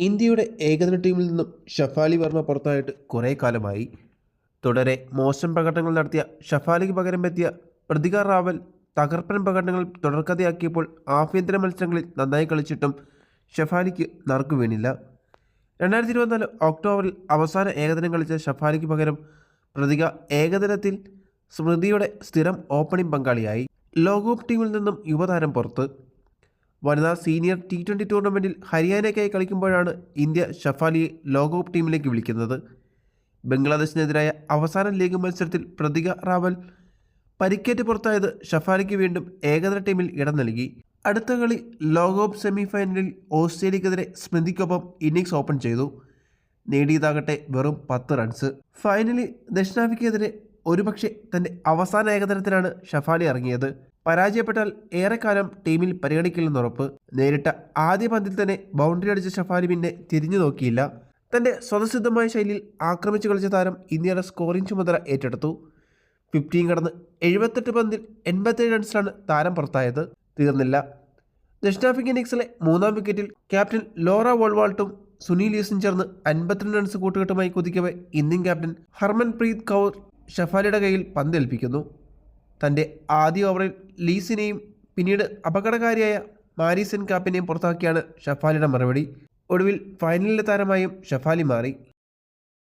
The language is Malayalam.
ഇന്ത്യയുടെ ഏകദിന ടീമിൽ നിന്നും ഷഫാലി വർമ്മ പുറത്തായിട്ട് കുറേ കാലമായി. തുടരെ മോശം പ്രകടനങ്ങൾ നടത്തിയ ഷഫാലിക്ക് പകരം എത്തിയ പ്രതിക റാവൽ തകർപ്പൻ പ്രകടനങ്ങൾ തുടർക്കഥയാക്കിയപ്പോൾ ആഭ്യന്തര മത്സരങ്ങളിൽ നന്നായി കളിച്ചിട്ടും ഷഫാലിക്ക് നറുക്കു വീണില്ല. രണ്ടായിരത്തി ഇരുപത്തിനാല് ഒക്ടോബറിൽ അവസാന ഏകദിനം കളിച്ച ഷഫാലിക്ക് പകരം പ്രതിക ഏകദിനത്തിൽ സ്മൃതിയുടെ സ്ഥിരം ഓപ്പണിംഗ് പങ്കാളിയായി. ലോകകപ്പ് ടീമിൽ നിന്നും യുവതാരം പുറത്ത്. വനിതാ സീനിയർ ടി ട്വന്റി ടൂർണമെന്റിൽ ഹരിയാനയ്ക്കായി കളിക്കുമ്പോഴാണ് ഇന്ത്യ ഷഫാലിയെ ലോകകപ്പ് ടീമിലേക്ക് വിളിക്കുന്നത്. ബംഗ്ലാദേശിനെതിരായ അവസാന ലീഗ് മത്സരത്തിൽ പ്രതിക റാവൽ പരിക്കേറ്റ് പുറത്തായത് ഷഫാലിക്ക് വീണ്ടും ഏകദിന ടീമിൽ ഇടം നൽകി. അടുത്ത കളി ലോകകപ്പ് സെമിഫൈനലിൽ ഓസ്ട്രേലിയക്കെതിരെ സ്മൃതിക്കൊപ്പം ഇന്നിങ്സ് ഓപ്പൺ ചെയ്തു. നേടിയതാകട്ടെ വെറും പത്ത് റൺസ്. ഫൈനലിൽ ദക്ഷിണാഫ്രിക്കയെതിരെ ഒരുപക്ഷെ തന്റെ അവസാന ഏകദിനത്തിലാണ് ഷഫാലി ഇറങ്ങിയത്. പരാജയപ്പെട്ടാൽ ഏറെക്കാലം ടീമിൽ പരിഗണിക്കില്ലെന്നുറപ്പ് നേരിട്ട ആദ്യ പന്തിൽ തന്നെ ബൗണ്ടറി അടിച്ച ഷഫാലി പിന്നെ തിരിഞ്ഞു നോക്കിയില്ല. തന്റെ സ്വതസിദ്ധമായ ശൈലിയിൽ ആക്രമിച്ചു കളിച്ച താരം ഇന്ത്യയുടെ സ്കോറിംഗ് ചുമതല ഏറ്റെടുത്തു. ഫിഫ്റ്റീൻ കടന്ന് എഴുപത്തെട്ട് പന്തിൽ എൺപത്തേഴ് റൺസിലാണ് താരം പുറത്തായത്. തീർന്നില്ല. ദക്ഷിണാഫ്രിക്കൻ ഇന്നിംഗ്സിലെ മൂന്നാം വിക്കറ്റിൽ ക്യാപ്റ്റൻ ലോറ വോൾവാൾട്ടും സുനിൽ യൂസും ചേർന്ന് അൻപത്തിരണ്ട് റൺസ് കൂട്ടുകെട്ടുമായി കുതിക്കവെ ഇന്ത്യൻ ക്യാപ്റ്റൻ ഹർമൻപ്രീത് കൗർ ഷഫാലിയുടെ കയ്യിൽ പന്തേൽപ്പിക്കുന്നു തന്റെ ആദ്യ ഓവറിൽ ലീസിനെയും പിന്നീട് അപകടകാരിയായ മാരിസൻ കാപ്പിനെയും പുറത്താക്കിയാണ് ഷഫാലിയുടെ മറുപടി. ഒടുവിൽ ഫൈനലിലെ താരമായും ഷഫാലി മാറി.